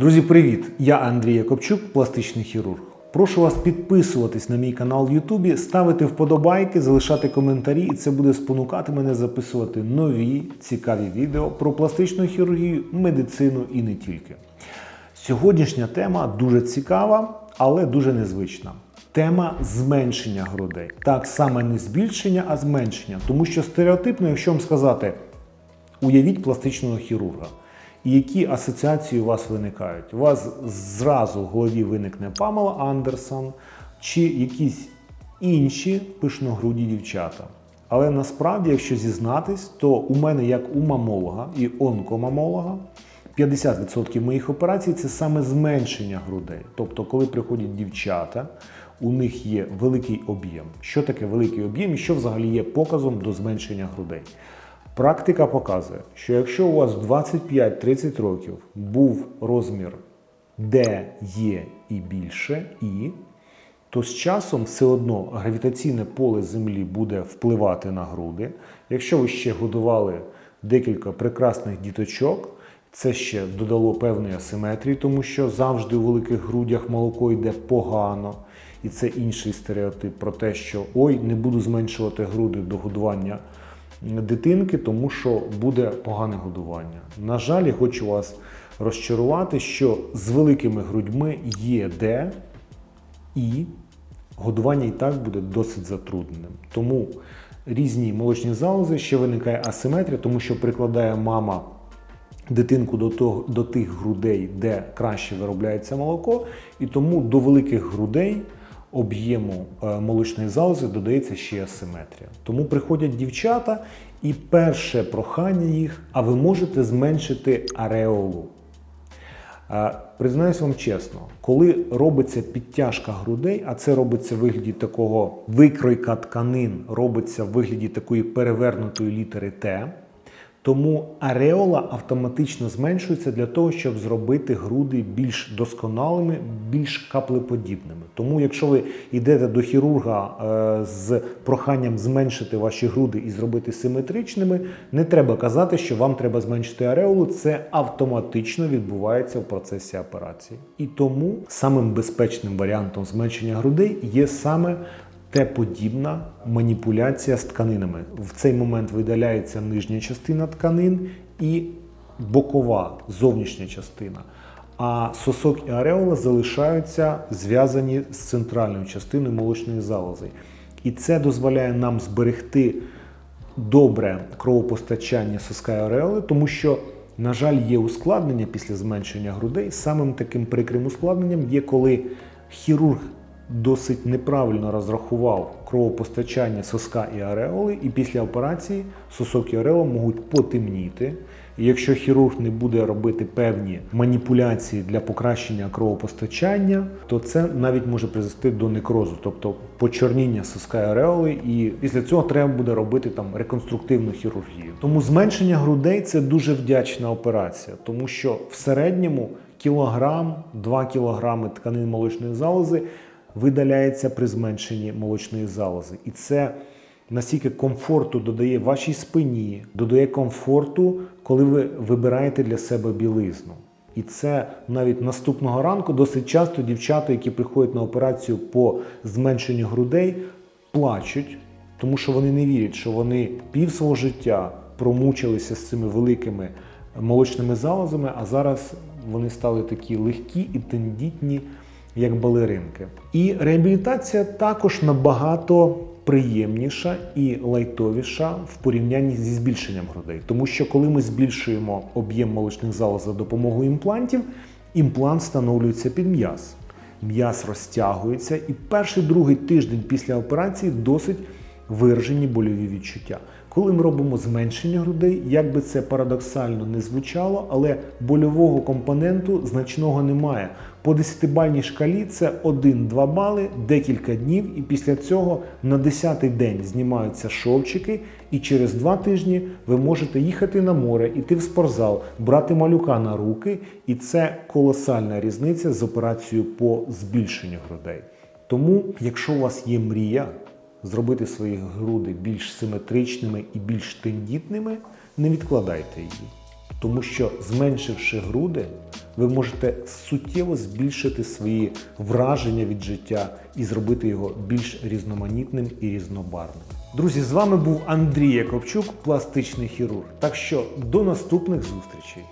Друзі, привіт! Я Андрій Якобчук, пластичний хірург. Прошу вас підписуватись на мій канал в Ютубі, ставити вподобайки, залишати коментарі, і це буде спонукати мене записувати нові цікаві відео про пластичну хірургію, медицину і не тільки. Сьогоднішня тема дуже цікава, але дуже незвична. Тема зменшення грудей. Так саме не збільшення, а зменшення. Тому що стереотипно, якщо вам сказати, уявіть пластичного хірурга. І які асоціації у вас виникають? У вас зразу в голові виникне Памела Андерсон чи якісь інші пишногруді дівчата. Але насправді, якщо зізнатись, то у мене як у мамолога і онкомамолога 50% моїх операцій це саме зменшення грудей. Тобто, коли приходять дівчата, у них є великий об'єм. Що таке великий об'єм і що взагалі є показом до зменшення грудей? Практика показує, що якщо у вас 25-30 років був розмір D, Є і більше І, то з часом все одно гравітаційне поле Землі буде впливати на груди. Якщо ви ще годували декілька прекрасних діточок, це ще додало певної асиметрії, тому що завжди у великих грудях молоко йде погано. І це інший стереотип про те, що ой, не буду зменшувати груди до годування дитинки, тому що буде погане годування. На жаль, я хочу вас розчарувати, що з великими грудьми є де і годування і так буде досить затрудненим. Тому різні молочні залози ще виникає асиметрія, тому що прикладає мама дитинку до, того, до тих грудей, де краще виробляється молоко, і тому до великих грудей об'єму е, молочної залози додається ще асиметрія. Тому приходять дівчата, і перше прохання їх, а ви можете зменшити ареолу. Е, Признаюсь вам чесно, коли робиться підтяжка грудей, а це робиться в вигляді такого викройка тканин, робиться в вигляді такої перевернутої літери Т, тому ареола автоматично зменшується для того, щоб зробити груди більш досконалими, більш каплеподібними. Тому, якщо ви йдете до хірурга е, з проханням зменшити ваші груди і зробити симетричними, не треба казати, що вам треба зменшити ареолу. Це автоматично відбувається в процесі операції. І тому самим безпечним варіантом зменшення грудей є саме Т-подібна маніпуляція з тканинами. В цей момент видаляється нижня частина тканин і бокова зовнішня частина. А сосок і ареола залишаються зв'язані з центральною частиною молочної залози. І це дозволяє нам зберегти добре кровопостачання соска і ареоли, тому що, на жаль, є ускладнення після зменшення грудей. Самим таким прикрим ускладненням є, коли хірург досить неправильно розрахував кровопостачання соска і ареоли, і після операції сосок і ареола можуть потемніти. І якщо хірург не буде робити певні маніпуляції для покращення кровопостачання, то це навіть може призвести до некрозу, тобто почорніння соска і ареоли, і після цього треба буде робити там реконструктивну хірургію. Тому зменшення грудей це дуже вдячна операція, тому що в середньому кілограм, 2 кілограми тканин молочної залози видаляється при зменшенні молочної залози. І це настільки комфорту додає вашій спині, додає комфорту, коли ви вибираєте для себе білизну. І це навіть наступного ранку досить часто дівчата, які приходять на операцію по зменшенню грудей, плачуть, тому що вони не вірять, що вони пів свого життя промучилися з цими великими молочними залозами, а зараз вони стали такі легкі і тендітні як балеринки. І реабілітація також набагато приємніша і лайтовіша в порівнянні зі збільшенням грудей. Тому що коли ми збільшуємо об'єм молочних залоз за допомогою імплантів, імплант встановлюється під м'яз. М'яз розтягується, і перший другий тиждень після операції досить виражені больові відчуття. Коли ми робимо зменшення грудей, як би це парадоксально не звучало, але больового компоненту значного немає. По 10-бальній шкалі це 1-2 бали, декілька днів, і після цього на 10-й день знімаються шовчики, і через 2 тижні ви можете їхати на море, іти в спортзал, брати малюка на руки, і це колосальна різниця з операцією по збільшенню грудей. Тому, якщо у вас є мрія, зробити свої груди більш симетричними і більш тендітними, не відкладайте її. тому що зменшивши груди, ви можете суттєво збільшити свої враження від життя і зробити його більш різноманітним і різнобарвним. Друзі, з вами був Андрій Якобчук, пластичний хірург. Так що до наступних зустрічей.